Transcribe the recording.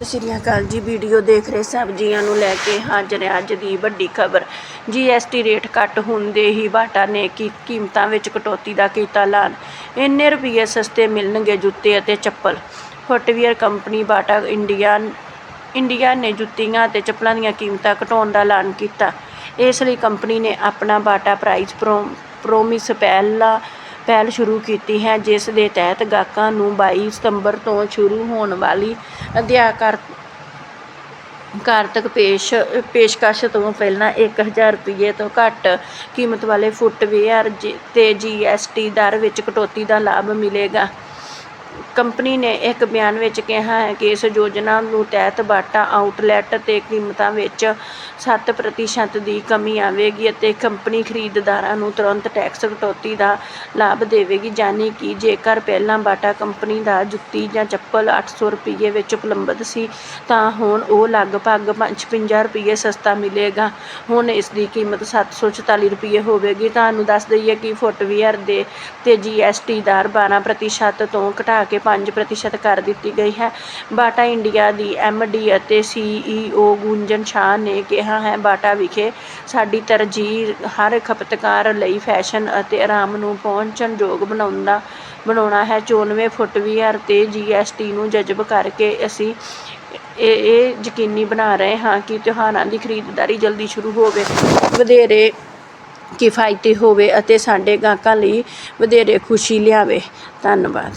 ਸਤਿ ਸ਼੍ਰੀ ਅਕਾਲ ਜੀ, ਵੀਡੀਓ ਦੇਖ ਰਹੇ ਸਭ ਜੀਆਂ ਨੂੰ ਲੈ ਕੇ ਹਾਜ਼ਰ ਹੈ ਅੱਜ ਦੀ ਵੱਡੀ ਖਬਰ। ਜੀਐਸਟੀ ਰੇਟ ਘੱਟ ਹੁੰਦੇ ਹੀ ਬਾਟਾ ਨੇ ਕੀ ਕੀਮਤਾਂ ਵਿੱਚ ਕਟੌਤੀ ਦਾ ਕੀਤਾ ਐਲਾਨ। ਇੰਨੇ ਰੁਪਏ ਸਸਤੇ ਮਿਲਣਗੇ ਜੁੱਤੇ ਅਤੇ ਚੱਪਲ। Footwear company Bata India India ਨੇ ਜੁੱਤੀਆਂ ਅਤੇ ਚੱਪਲਾਂ ਦੀਆਂ ਕੀਮਤਾਂ ਘਟਾਉਣ ਦਾ ਐਲਾਨ ਕੀਤਾ। ਇਸ ਲਈ ਕੰਪਨੀ ਨੇ ਆਪਣਾ ਬਾਟਾ ਪ੍ਰਾਈਸ ਪ੍ਰੋ, ਪ੍ਰੋਮਿਸ ਪਹਿਲਾ ਪਹਿਲ ਸ਼ੁਰੂ ਕੀਤੀ ਹੈ, ਜਿਸ ਦੇ ਤਹਿਤ ਗਾਹਕਾਂ ਨੂੰ 22 ਸਤੰਬਰ ਤੋਂ ਸ਼ੁਰੂ ਹੋਣ ਵਾਲੀ ਅਧਿਆਕਰ ਕਾਰਤਕ ਪੇਸ਼, ਪੇਸ਼ਕਸ਼ ਤੋਂ ਪਹਿਲਾਂ 1000 ਰੁਪਏ ਤੋਂ ਘੱਟ ਕੀਮਤ ਵਾਲੇ ਫੁੱਟਵੀਅਰ ਜ- ਤੇ ਜੀਐਸਟੀ ਦਰ ਵਿੱਚ ਕਟੌਤੀ ਦਾ ਲਾਭ ਮਿਲੇਗਾ। ਕੰਪਨੀ ਨੇ ਇੱਕ ਬਿਆਨ ਵਿੱਚ ਕਿਹਾ ਹੈ ਕਿ ਇਸ ਯੋਜਨਾ ਨੂੰ ਤਹਿਤ ਬਾਟਾ ਆਊਟਲੈਟ ਤੇ ਕੀਮਤਾਂ ਵਿੱਚ ਸੱਤ ਪ੍ਰਤੀਸ਼ਤ ਦੀ ਕਮੀ ਆਵੇਗੀ ਅਤੇ ਕੰਪਨੀ ਖਰੀਦਦਾਰਾਂ ਨੂੰ ਤੁਰੰਤ ਟੈਕਸ ਕਟੌਤੀ ਦਾ ਲਾਭ ਦੇਵੇਗੀ, ਯਾਨੀ ਕਿ ਜੇਕਰ ਪਹਿਲਾਂ ਬਾਟਾ ਕੰਪਨੀ ਦਾ ਜੁੱਤੀ ਜਾਂ ਚੱਪਲ ਅੱਠ ਸੌ ਰੁਪਏ ਵਿੱਚ ਉਪਲਬਧ ਸੀ, ਤਾਂ ਹੁਣ ਉਹ ਲਗਭਗ 55 ਰੁਪਏ ਸਸਤਾ ਮਿਲੇਗਾ। ਹੁਣ ਇਸ ਦੀ ਕੀਮਤ 744 ਰੁਪਏ ਹੋਵੇਗੀ। ਤੁਹਾਨੂੰ ਦੱਸ ਦੇਈਏ ਕਿ ਫੁੱਟਵੀਅਰ ਦੇ ਤੇ ਟੀ ਦਰ 12% ਤੋਂ ਘਟਾ ਕੇ 5% ਕਰ ਦਿੱਤੀ ਗਈ ਹੈ। ਬਾਟਾ ਇੰਡੀਆ ਦੀ ਡੀ ਅਤੇ ਸੀਈਓ ਗੁੰਜਨ ਸ਼ਾਹ ਨੇ ਕਿਹਾ ਹੈ, ਬਾਟਾ ਵਿਖੇ ਸਾਡੀ ਤਰਜੀਹ ਹਰ ਖਪਤਕਾਰ ਲਈ ਫੈਸ਼ਨ ਅਤੇ ਆਰਾਮ ਨੂੰ ਪਹੁੰਚਣਯੋਗ ਬਣਾਉਂਦਾ, ਬਣਾਉਣਾ ਹੈ। 94 ਫੁੱਟਵੀਅਰ ਤੇ ਜੀਐਸਟੀ ਨੂੰ ਜਜ਼ਬ ਕਰਕੇ ਅਸੀਂ ਇਹ ਇਹ ਯਕੀਨੀ ਬਣਾ ਰਹੇ ਹਾਂ ਕਿ ਤਿਉਹਾਰਾਂ ਦੀ ਖਰੀਦਦਾਰੀ ਜਲਦੀ ਸ਼ੁਰੂ ਹੋਵੇ, ਵਧੇਰੇ ਕਿਫਾਇਤੀ ਹੋਵੇ ਅਤੇ ਸਾਡੇ ਗਾਹਕਾਂ ਲਈ ਵਧੇਰੇ ਖੁਸ਼ੀ ਲਿਆਵੇ। ਧੰਨਵਾਦ।